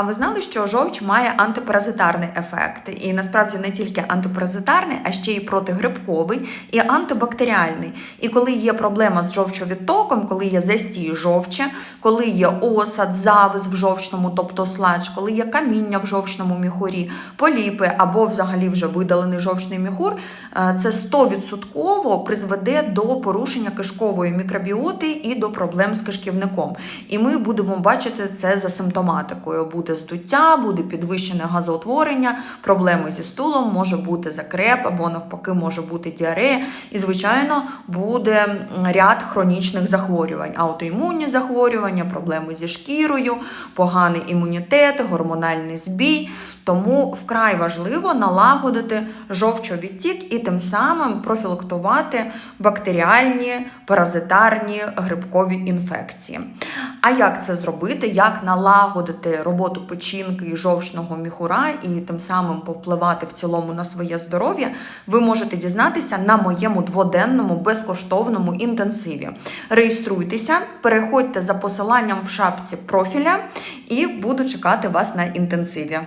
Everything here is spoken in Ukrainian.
А ви знали, що жовч має антипаразитарний ефект? І насправді не тільки антипаразитарний, а ще й протигрибковий і антибактеріальний. І коли є проблема з жовчовідтоком, коли є застій жовчі, коли є осад, завис в жовчному, тобто сладж, коли є каміння в жовчному міхурі, поліпи або взагалі вже видалений жовчний міхур, е, це 100% призведе до порушення кишкової мікробіоти і до проблем з кишківником. І ми будемо бачити це за симптоматикою. Буде здуття, буде підвищене газоутворення, проблеми зі стулом, може бути закреп або навпаки може бути діарея. І, звичайно, буде ряд хронічних захворювань, аутоімунні захворювання, проблеми зі шкірою, поганий імунітет, гормональний збій. Тому вкрай важливо налагодити жовчовідтік і тим самим профілактувати бактеріальні, паразитарні грибкові інфекції. А як це зробити? Як налагодити роботу печінки і жовчного міхура і тим самим повпливати в цілому на своє здоров'я? Ви можете дізнатися на моєму дводенному безкоштовному інтенсиві. Реєструйтеся, переходьте за посиланням в шапці профіля і буду чекати вас на інтенсиві.